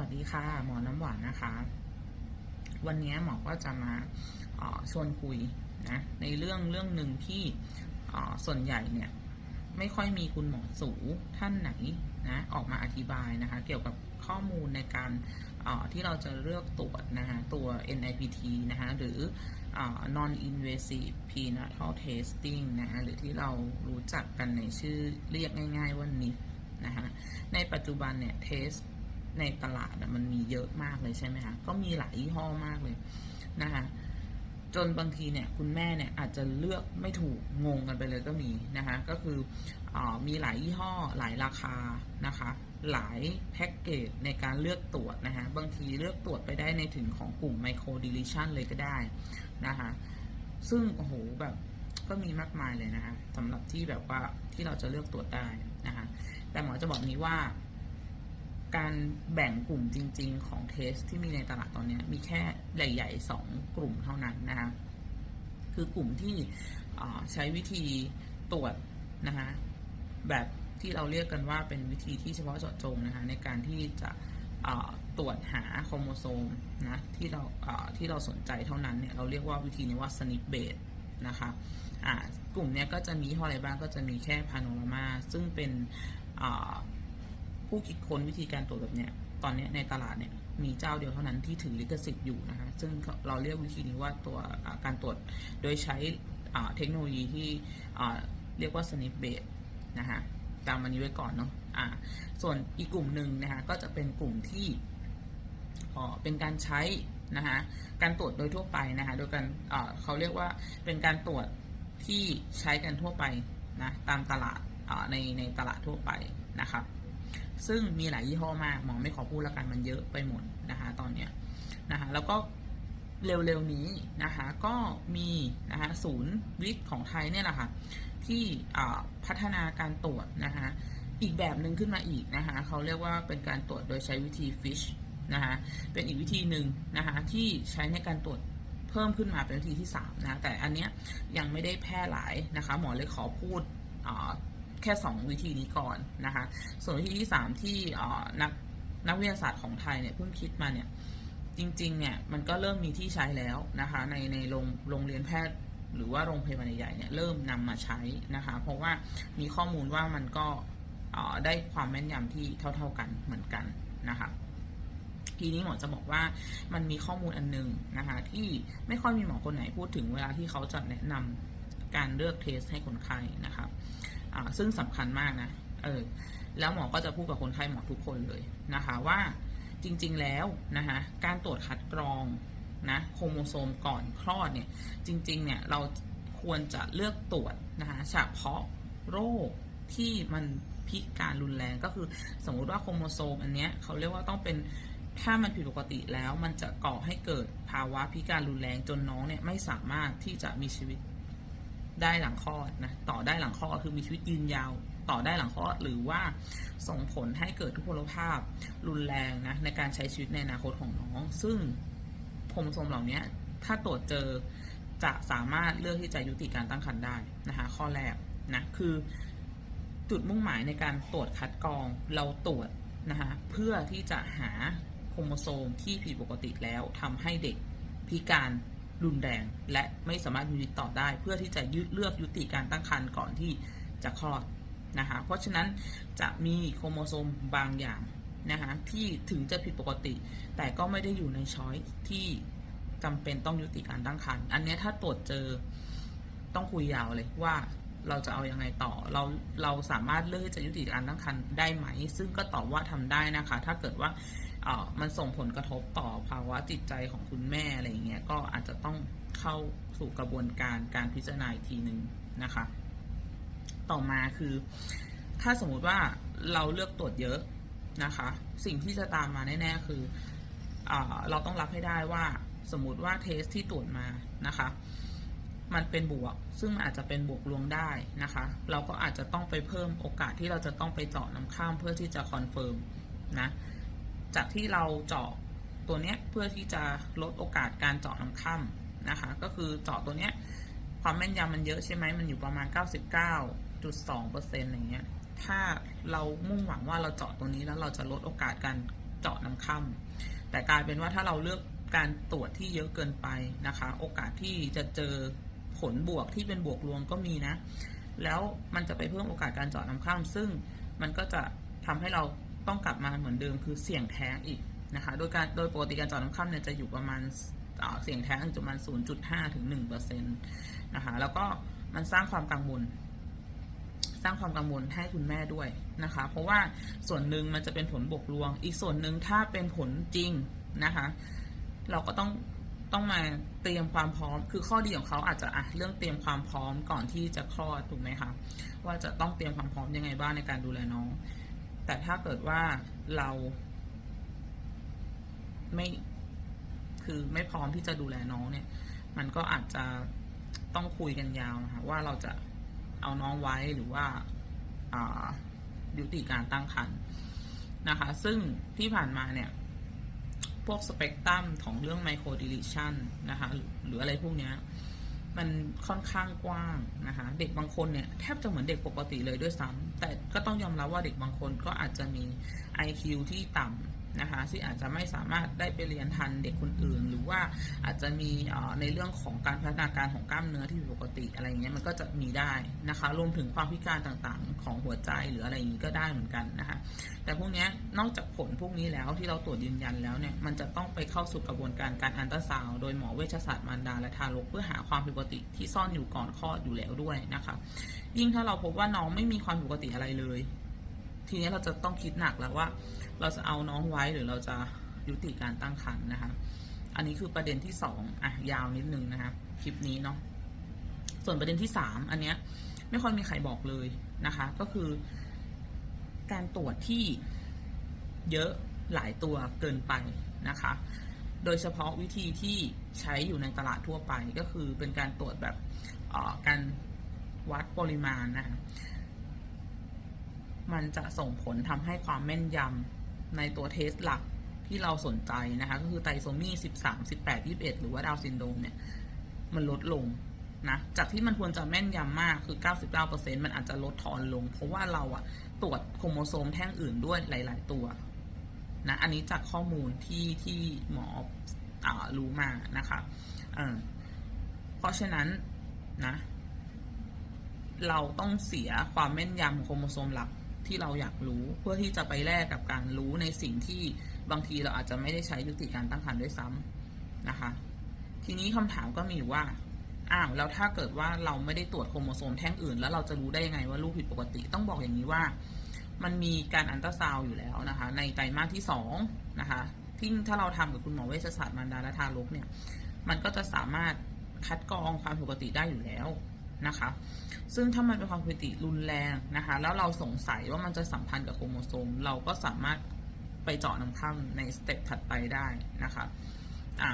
วัสดีค่ะ หมอน้ำหวานนะคะ วันนี้หมอก็จะมาชวนคุยนะในเรื่องเรื่องหนึ่งที่ส่วนใหญ่เนี่ยไม่ค่อยมีคุณหมอสูท่านไหนนะออกมาอธิบายนะคะ เกี่ยวกับข้อมูลในการที่เราจะเลือกตรวจนะคะตัว NIPT นะคะหรือเอ่อ non invasive prenatal testing นะคะหรือที่เรารู้จักกันในชื่อเรียกง่ายๆว่า NIP นะคะในปัจจุบันเนี่ยเทส ในตลาดมันมีเยอะมากเลยใช่ไหมคะก็มีหลายยี่ห้อมากเลยนะคะจนบางทีเนี่ยคุณแม่เนี่ยอาจจะเลือกไม่ถูกงงกันไปเลยก็มีนะคะก็คืออมีหลายยี่ห้อหลายราคานะคะ หลายแพ็กเกจในการเลือกตรวจนะคะบางทีเลือกตรวจไปได้ในถึงของกลุ่มไมโครดิลิชันเลยก็ได้นะคะซึ่งโอ้โหแบบก็มีมากมายเลยนะคะสำหรับที่แบบว่าที่เราจะเลือกตรวจได้นะคะแต่หมอจะบอกนี้ว่า การแบ่งกลุ่มจริง ๆ ของเทสที่มีในตลาดตอนนี้มีแค่ใหญ่ๆสองกลุ่มเท่านั้นนะคะคือกลุ่มที่ใช้วิธีตรวจนะคะแบบที่เราเรียกกันว่าเป็นวิธีที่เฉพาะเจาะจงนะคะในการที่จะตรวจหาโครโมโซมนะที่เราที่เราสนใจเท่านั้นเนี่ยเราเรียกว่าวิธีนี้ว่า snip base นะคะกลุ่มเนี้ยก็จะมีอะไรบ้างก็จะมีแค่พาโนรามาซึ่งเป็น ผู้คิดค้นวิธีการตรวจแบบเนี้ยตอนนี้ในตลาดเนี่ยมีเจ้าเดียวเท่านั้นที่ถือลิขสิทธิ์อยู่นะคะซึ่งเราเรียกวิธีนี้ว่าตัวการตรวจโดยใช้เทคโนโลยีที่เรียกว่า snip b a s นะคะจำมันนี้ไว้ก่อนเนาะอ่าส่วนอีกกลุ่มหนึ่งนะคะก็จะเป็นกลุ่มที่เป็นการใช้นะคะการตรวจโดยทั่วไปนะคะโดยการเขาเรียกว่าเป็นการตรวจที่ใช้กันทั่วไปนะตามตลาดในในตลาดทั่วไปนะครับ ซึ่งมีหลายยี่ห้อมากหมอไม่ขอพูดล้วกันมันเยอะไปหมดนะคะ ตอนเนี้ยนะคะ แล้วก็เร็วๆนี้นะคะ ก็มีนะคะศูนย์วิทย์ของไทยเนี่ยแหละค่ะที่พัฒนาการตรวจนะคะอีกแบบหนึ่งขึ้นมาอีกนะคะเขาเรียกว่าเป็นการตรวจโดยใช้วิธี fish นะคะเป็นอีกวิธีหนึ่งนะคะที่ใช้ในการตรวจเพิ่มขึ้นมาเป็นวิธีที่3นะแต่อันเนี้ยยังไม่ได้แพร่หลายนะคะ หมอเลยขอพูดอ่า แค่ 2 วิธีนี้ก่อนนะคะ ส่วนวิธีที่ 3 ที่นักนักวิทยาศาสตร์ของไทยเนี่ยเพิ่งคิดมาเนี่ยจริงๆเนี่ยมันก็เริ่มมีที่ใช้แล้วนะคะในในโรงโรงเรียนแพทย์หรือว่าโรงพยาบาลใหญ่เนี่ยเริ่มนำมาใช้นะคะเพราะว่ามีข้อมูลว่ามันก็ได้ความแม่นยำที่เท่า ๆกันเหมือนกันนะคะทีนี้หมอจะบอกว่ามันมีข้อมูลอันหนึงนะคะที่ไม่ค่อยมีหมอคนไหนพูดถึงเวลาที่เขาจะแนะนำการเลือกเทสให้คนไข้นะคะ อ่าซึ่งสำคัญมากนะเออแล้วหมอก็จะพูดกับคนไข้หมอทุกคนเลยนะคะว่าจริงๆแล้วนะคะการตรวจคัดกรองนะโครโมโซมก่อนคลอดเนี่ยจริงๆเนี่ยเราควรจะเลือกตรวจนะคะเฉพาะโรคที่มันพิการรุนแรงก็คือสมมุติว่าโครโมโซมอันเนี้ยเขาเรียกว่าต้องเป็นถ้ามันผิดปกติแล้วมันจะก่อให้เกิดภาวะพิการรุนแรงจนน้องเนี่ยไม่สามารถที่จะมีชีวิต ได้หลังคลอดนะต่อได้หลังคลอดคือมีชีวิตยืนยาว ต่อได้หลังคลอดหรือว่าส่งผลให้เกิดทุพพลภาพรุนแรงนะในการใช้ชีวิตในอนาคตของน้อง ซึ่งโครโมโซมเหล่านี้ถ้าตรวจเจอจะสามารถเลือกที่จะยุติการตั้งครรภ์ได้นะคะข้อแรกนะคือจุดมุ่งหมายในการตรวจคัดกรองเราตรวจนะคะเพื่อที่จะหาโครโมโซมที่ผิดปกติแล้วทำให้เด็กพิการ รุนแรง และไม่สามารถมีชีวิต่อได้ เพื่อที่จะยึดเลือกยุติการตั้งครรภ์ก่อนที่จะคลอดนะคะเพราะฉะนั้นจะมีโครโมโซมบางอย่างนะคะที่ถึงจะผิดปกติ แต่ก็ไม่ได้อยู่ในช้อยที่จำเป็นต้องยุติการตั้งครรภ์อันนี้ถ้าตรวจเจอต้องคุยยาวเลยว่าเราจะเอาอยัางไงต่อ เราเราสามารถเลือกที่จะยุติการตั้งครรภ์ได้ไหม ซึ่งก็ตอบว่าทำได้นะคะ ถ้าเกิดว่า มันส่งผลกระทบต่อภาวะจิตใจของคุณแม่อะไรอย่างเงี้ยก็อาจจะต้องเข้าสู่กระบวนการการพิจารณาอีกทีหนึ่งนะคะ ต่อมาคือ ถ้าสมมุติว่าเราเลือกตรวจเยอะนะคะ สิ่งที่จะตามมาแน่ๆคืออเราต้องรับให้ได้ว่าสมมติว่าเทสที่ตรวจมานะคะ มันเป็นบวก ซึ่งอาจจะเป็นบวกลวงได้นะคะ เราก็อาจจะต้องไปเพิ่มโอกาสที่เราจะต้องไปเจาะน้ำข้ามเพื่อที่จะคอนเฟิร์มนะ จากที่เราเจาะตัวเนี้ยเพื่อที่จะลดโอกาสการเจาะน้ำข้ามนะคะ ก็คือเจาะตัวเนี้ยความแม่นยำมันเยอะใช่ไหมมันอยู่ประมาณ 99.2%อย่างเงี้ยถ้าเรามุ่งหวังว่าเราเจาะตัวนี้แล้วเราจะลดโอกาสการเจาะน้ำค่ำแต่กลายเป็นว่าถ้าเราเลือกการตรวจที่เยอะเกินไปนะคะ โอกาสที่จะเจอผลบวกที่เป็นบวกลวงก็มีนะ แล้วมันจะไปเพิ่มโอกาสการเจาะน้ำค่ำซึ่งมันก็จะทำให้เรา ต้องกลับมาเหมือนเดิมคือเสี่ยงแท้งอีกนะคะ โดยการโดยปกติการเจาะน้ำค่ำเนี่ยจะอยู่ประมาณเสี่ยงแท้งประมาณ 0.5 ถึง1%นะคะ แล้วก็มันสร้างความกังวล สร้างความกังวลให้คุณแม่ด้วยนะคะ เพราะว่าส่วนหนึ่งมันจะเป็นผลบวกลวง อีกส่วนหนึ่งถ้าเป็นผลจริงนะคะ เราก็ต้องต้องมาเตรียมความพร้อม คือข้อดีของเขาอาจจะอะเรื่องเตรียมความพร้อมก่อนที่จะคลอดถูกไหมคะ ว่าจะต้องเตรียมความพร้อมยังไงบ้างในการดูแลน้อง แต่ถ้าเกิดว่าเรา ไม่คือไม่พร้อมที่จะดูแลน้องเนี่ย มันก็อาจจะต้องคุยกันยาวนะคะว่าเราจะเอาน้องไว้หรือว่าอ่ายุติการตั้งครรภ์นะคะ ซึ่งที่ผ่านมาเนี่ย พวกสเปกตรัมของเรื่องไมโครดิลิชันนะคะ หรืออะไรพวกเนี้ย มันค่อนข้างกว้างนะคะ เด็กบางคนเนี่ยแทบจะเหมือนเด็กปกติเลยด้วยซ้ำแต่ก็ต้องยอมรับว่าเด็กบางคนก็อาจจะมี IQ ที่ต่ำ นะคะที่อาจจะไม่สามารถได้ไปเรียนทันเด็กคนอื่น หรือว่าอาจจะมีในเรื่องของการพัฒนาการของกล้ามเนื้อที่ผิดปกติอะไรเงี้ยมันก็จะมีได้นะคะรวมถึงความพิการต่างๆ ของหัวใจหรืออะไรอย่างนี้ก็ได้เหมือนกันนะคะแต่พวกนี้นอกจากผลพวกนี้แล้วที่เราตรวจยืนยันแล้วเนี่ยมันจะต้องไปเข้าสู่กระบวนการการอันตราซาวโดยหมอเวชศาสตร์มารดาและทารกเพื่อหาความผิดปกติที่ซ่อนอยู่ก่อนคลอดอยู่แล้วด้วยนะคะยิ่งถ้าเราพบว่าน้องไม่มีความผิดปกติอะไรเลย ทีนี้เราจะต้องคิดหนักแล้วว่า เราจะเอาน้องไว้หรือเราจะยุติการตั้งครรภ์นะคะ อันนี้คือประเด็นที่สองอะยาวนิดนึงนะคะคลิปนี้เนาะส่วนประเด็นที่สามอันเนี้ยไม่ค่อยมีใครบอกเลยนะคะ ก็คือ การตรวจที่เยอะหลายตัวเกินไปนะคะ โดยเฉพาะวิธีที่ใช้อยู่ในตลาดทั่วไปก็คือเป็นการตรวจแบบออการวัดปริมาณนะคะ มันจะส่งผลทำให้ความแม่นยำในตัวเทสหลักที่เราสนใจนะคะ ก็คือไตรโซมี13 18 21หรือว่าดาวซินโดมเนี่ย มันลดลงนะ จากที่มันควรจะแม่นยำมากคือ 99%มันอาจจะลดทอนลง เพราะว่าเราอะตรวจโครโมโซมแท่งอื่นด้วยหลาย ๆ ตัวนะ อันนี้จากข้อมูลที่ที่หมออรู้มานะคะเเพราะฉะนั้นนะ เราต้องเสียความแม่นยำของโครโมโซมหลัก ที่เราอยากรู้เพื่อที่จะไปแลกกับการรู้ในสิ่งที่บางทีเราอาจจะไม่ได้ใช้ยุติการตั้งครรภ์ด้วยซ้ำนะคะ ทีนี้คำถามก็มีว่าอ้าวแล้วถ้าเกิดว่าเราไม่ได้ตรวจโครโมโซมแท่งอื่น แล้วเราจะรู้ได้ยังไงว่าลูกผิดปกติต้องบอกอย่างนี้ว่า มันมีการอันตราซาวอยู่แล้วนะคะ ในไตรมาสที่สองนะคะที่ถ้าเราทำกับคุณหมอเวชศาสตร์มารดาและทารกเนี่ย มันก็จะสามารถคัดกรองความผิดปกติได้อยู่แล้ว นะคะ ซึ่งถ้ามันเป็นความผิดปกติรุนแรงนะคะ แล้วเราสงสัยว่ามันจะสัมพันธ์กับโครโมโซม เราก็สามารถไปเจาะน้ำค่ำในสเต็ปถัดไปได้นะคะ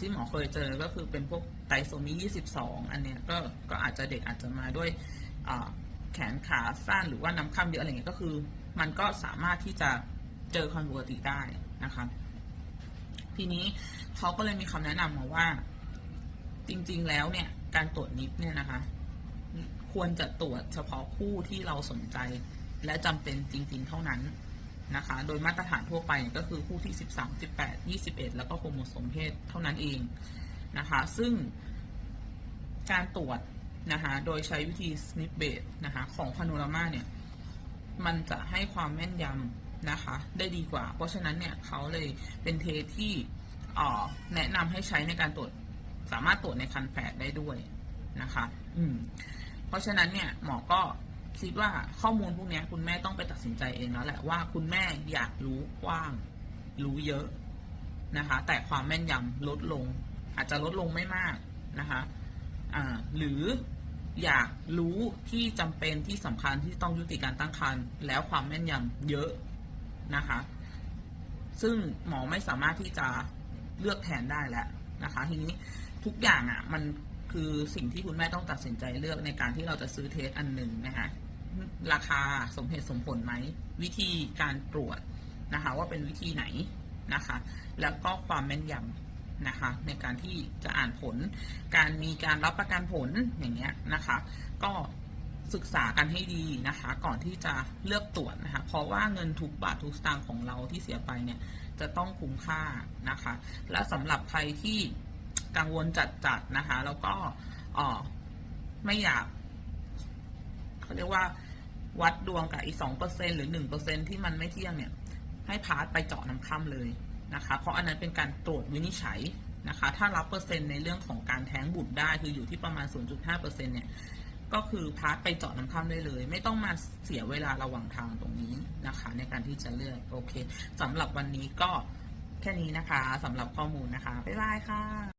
ที่หมอเคยเจอก็คือเป็นพวกไตรโซมี 22 อันเนี้ยก็ก็อาจจะเด็กอาจจะมาด้วยแขนขาสั้นหรือว่าน้ำค่ำเยอะอะไรเงี้ยก็คือ มันก็สามารถที่จะเจอความปกติได้นะคะทีนี้เขาก็เลยมีคำแนะนำมาว่า จริง ๆ แล้วเนี่ย การตรวจนิปเนี่ยนะคะ ควรจะตรวจเฉพาะคู่ที่เราสนใจ และจำเป็นจริง ๆ เท่านั้นนะคะ โดยมาตรฐานทั่วไปเนี่ยก็คือคู่ที่ 13 18 21 แล้วก็โครโมโซมเพศเท่านั้นเองนะคะ ซึ่งการตรวจนะคะโดยใช้วิธี snip b a s นะคะของพาโนรามาเนี่ย มันจะให้ความแม่นยำนะคะ ได้ดีกว่า เพราะฉะนั้นเนี่ยเขาเลยเป็นเทสที่อ่อแนะนำให้ใช้ในการตรวจสามารถตรวจในคันแฝดได้ด้วย นะคะ อืม เพราะฉะนั้นเนี่ยหมอก็คิดว่าข้อมูลพวกนี้คุณแม่ต้องไปตัดสินใจเองแล้วแหละว่าคุณแม่อยากรู้กว้าง รู้เยอะนะคะ แต่ความแม่นยำลดลง อาจจะลดลงไม่มากนะคะอ่าหรืออยากรู้ที่จำเป็นที่สำคัญที่ต้องยุติการตั้งครรภ์แล้วความแม่นยำเยอะนะคะ ซึ่งหมอไม่สามารถที่จะเลือกแทนได้แล้วนะคะ ทีนี้ทุกอย่างอะ มัน คือสิ่งที่คุณแม่ต้องตัดสินใจเลือกในการที่เราจะซื้อเทสอันหนึ่งนะคะราคาสมเหตุสมผลไหม วิธีการตรวจนะคะ ว่าเป็นวิธีไหนนะคะ แล้วก็ความแม่นยำนะคะ ในการที่จะอ่านผล การมีการรับประกันผลอย่างเงี้ยนะคะ ก็ศึกษากันให้ดีนะคะ ก่อนที่จะเลือกตรวจนะคะ เพราะว่าเงินทุกบาททุกสตางค์ของเราที่เสียไปเนี่ยจะต้องคุ้มค่านะคะ และสำหรับใครที่ กังวลจัดๆนะคะ แล้วก็ออไม่อยากเขาเรียกว่าวัดดวงกับอีกสองเปอร์เซ็นหรือหนึ่งเปอร์เซ็นที่มันไม่เที่ยงเนี่ย ให้พาร์ทไปเจาะน้ำค่ำเลยนะคะ เพราะอันนั้นเป็นการตรวจวินิจฉัยนะคะ ถ้ารับเปอร์เซ็นต์ในเรื่องของการแท้งบุตรได้คืออยู่ที่ประมาณ 0.5%เนี่ยก็คือพาร์ทไปเจาะน้ำค่ำได้เลย ไม่ต้องมาเสียเวลาระหว่างทางตรงนี้นะคะ ในการที่จะเลือกโอเคสำหรับวันนี้ก็แค่นี้นะคะสำหรับข้อมูลนะคะ บ๊ายบายค่ะ